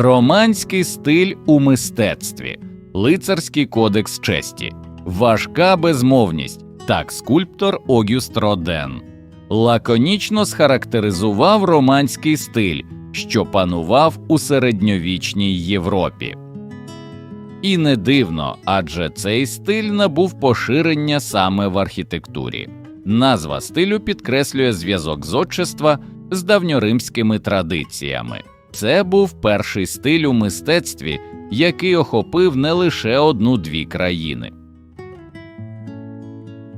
Романський стиль у мистецтві, лицарський кодекс честі, важка безмовність. Так, скульптор Огюст Роден лаконічно схарактеризував романський стиль, що панував у середньовічній Європі. І не дивно, адже цей стиль набув поширення саме в архітектурі. Назва стилю підкреслює зв'язок зодчества з давньоримськими традиціями. Це був перший стиль у мистецтві, який охопив не лише одну-дві країни.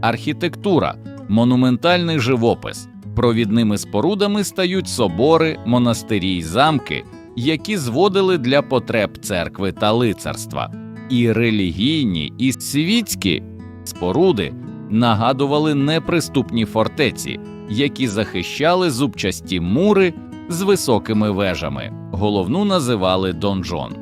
Архітектура монументальний живопис. Провідними спорудами стають собори, монастирі й замки, які зводили для потреб церкви та лицарства, і релігійні, і світські споруди нагадували неприступні фортеці, які захищали зубчасті мури з високими вежами. Головну називали донжон.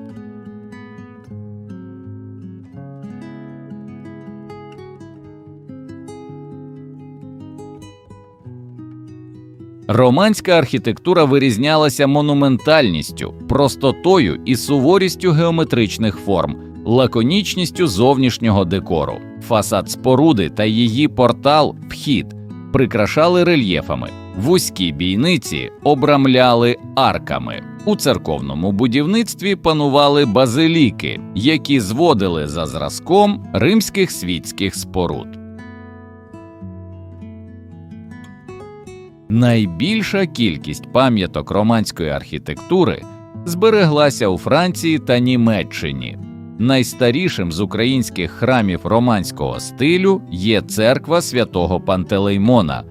Романська архітектура вирізнялася монументальністю, простотою і суворістю геометричних форм, лаконічністю зовнішнього декору, фасад споруди та її портал, вхід прикрашали рельєфами, вузькі бійниці обрамляли арками. У церковному будівництві панували базиліки, які зводили за зразком римських світських споруд. Найбільша кількість пам'яток романської архітектури збереглася у Франції та Німеччині. Найстарішим з українських храмів романського стилю є церква святого Пантелеймона.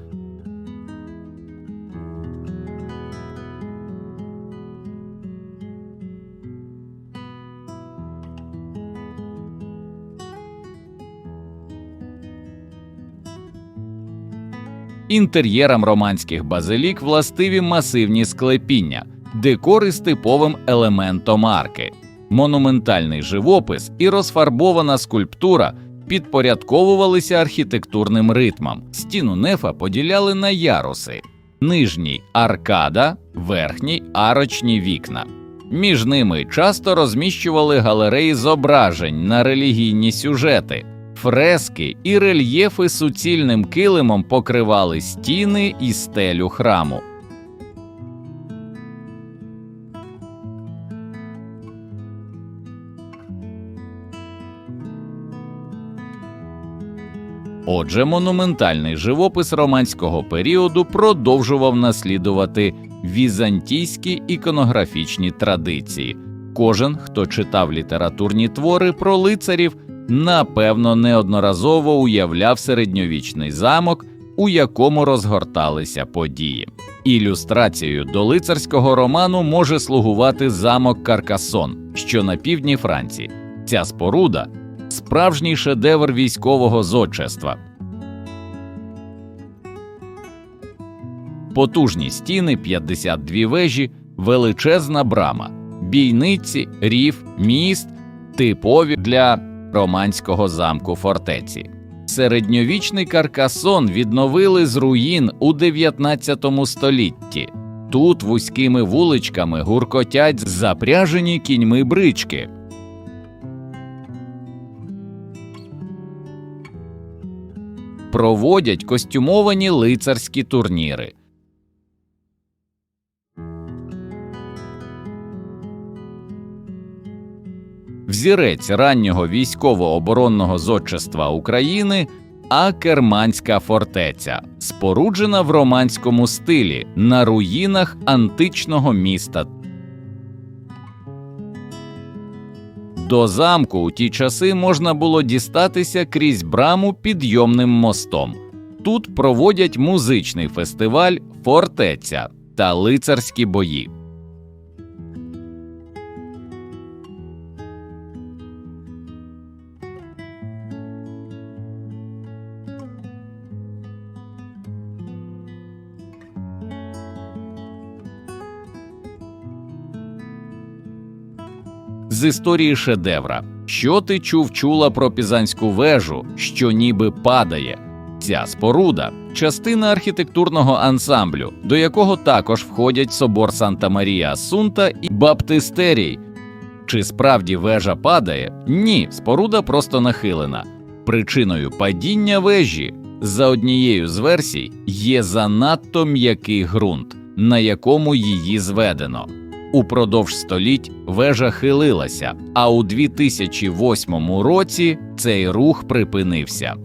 Інтер'єрам романських базилік властиві масивні склепіння, декори з типовим елементом арки, монументальний живопис і розфарбована скульптура підпорядковувалися архітектурним ритмам. Стіну нефа поділяли на яруси, нижній аркада, верхній арочні вікна. Між ними часто розміщували галереї зображень на релігійні сюжети. Фрески і рельєфи суцільним килимом покривали стіни і стелю храму. Отже, монументальний живопис романського періоду продовжував наслідувати візантійські іконографічні традиції. Кожен, хто читав літературні твори про лицарів, напевно, неодноразово уявляв середньовічний замок, у якому розгорталися події. Ілюстрацією до лицарського роману може слугувати замок Каркасон, що на півдні Франції. Ця споруда справжній шедевр військового зодчества. Потужні стіни, 52 вежі, величезна брама, бійниці, рів, міст, типові для романського замку фортеці. Середньовічний каркасон відновили з руїн у 19 столітті. Тут вузькими вуличками гуркотять запряжені кіньми брички. Проводять костюмовані лицарські турніри. Взірець раннього військово-оборонного зодчества України Акерманська фортеця, споруджена в романському стилі на руїнах античного міста. До замку у ті часи можна було дістатися крізь браму підйомним мостом. Тут проводять музичний фестиваль Фортеця та лицарські бої. З історії шедевра. Що ти чув чула про пізанську вежу, що ніби падає? Ця споруда частина архітектурного ансамблю, до якого також входять собор Санта Марія Асунта і Баптистерій. Чи справді вежа падає? Ні, споруда просто нахилена. Причиною падіння вежі, за однією з версій, є занадто м'який ґрунт, на якому її зведено. Упродовж століть вежа хилилася, а у 2008 році цей рух припинився.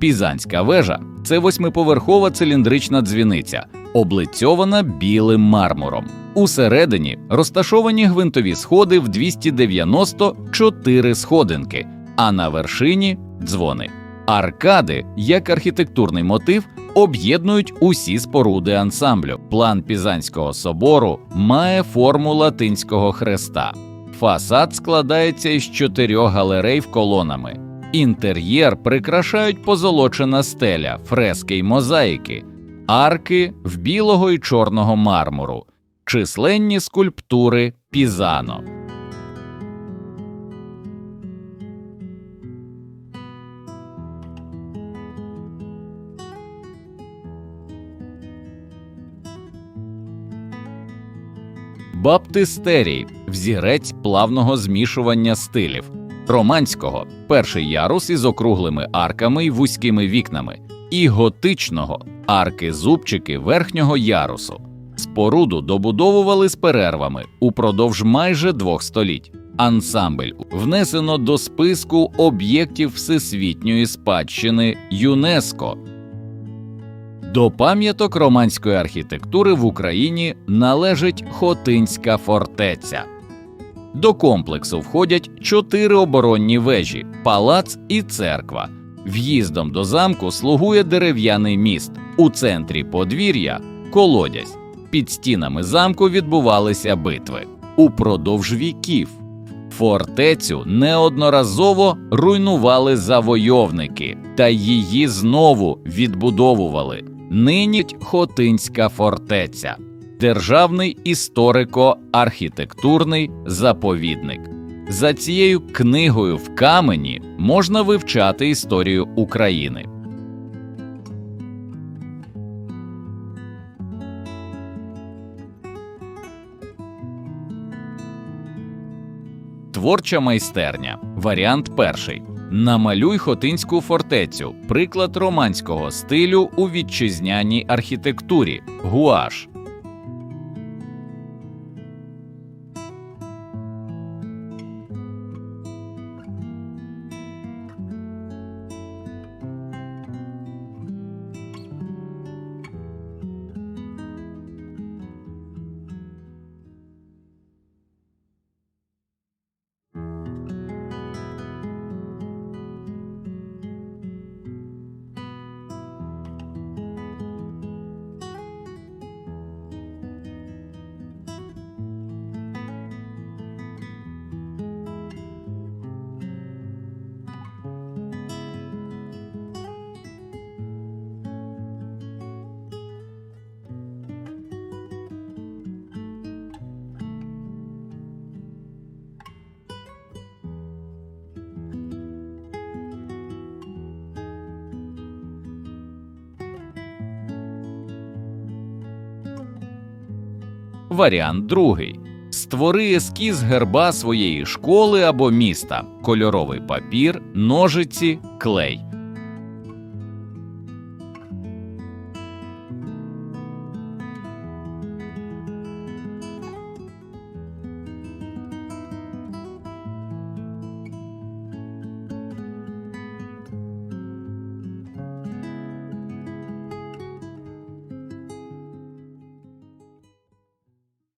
Пізанська вежа це восьмиповерхова циліндрична дзвіниця, облицьована білим мармуром. Усередині розташовані гвинтові сходи в 294 сходинки, а на вершині дзвони. Аркади, як архітектурний мотив, об'єднують усі споруди ансамблю. План Пізанського собору має форму латинського хреста. Фасад складається із чотирьох галерей в колонами. Інтер'єр прикрашають позолочена стеля, фрески й мозаїки, арки в білого і чорного мармуру, численні скульптури Пізано. Баптистерій взірець плавного змішування стилів, романського перший ярус із округлими арками й вузькими вікнами, і готичного арки зубчики верхнього ярусу. Споруду добудовували з перервами упродовж майже двох століть. Ансамбль внесено до списку об'єктів всесвітньої спадщини ЮНЕСКО. До пам'яток романської архітектури в Україні належить Хотинська фортеця. До комплексу входять чотири оборонні вежі, палац і церква. В'їздом до замку слугує дерев'яний міст. У центрі подвір'я колодязь. Під стінами замку відбувалися битви упродовж віків. Фортецю неодноразово руйнували завойовники, та її знову відбудовували. Нині Хотинська фортеця, державний історико-архітектурний заповідник. За цією книгою в камені можна вивчати історію України. Творча майстерня. Варіант перший. Намалюй Хотинську фортецю. Приклад романського стилю у вітчизняній архітектурі. Гуаш. Варіант другий. Створи ескіз герба своєї школи або міста, кольоровий папір, ножиці, клей.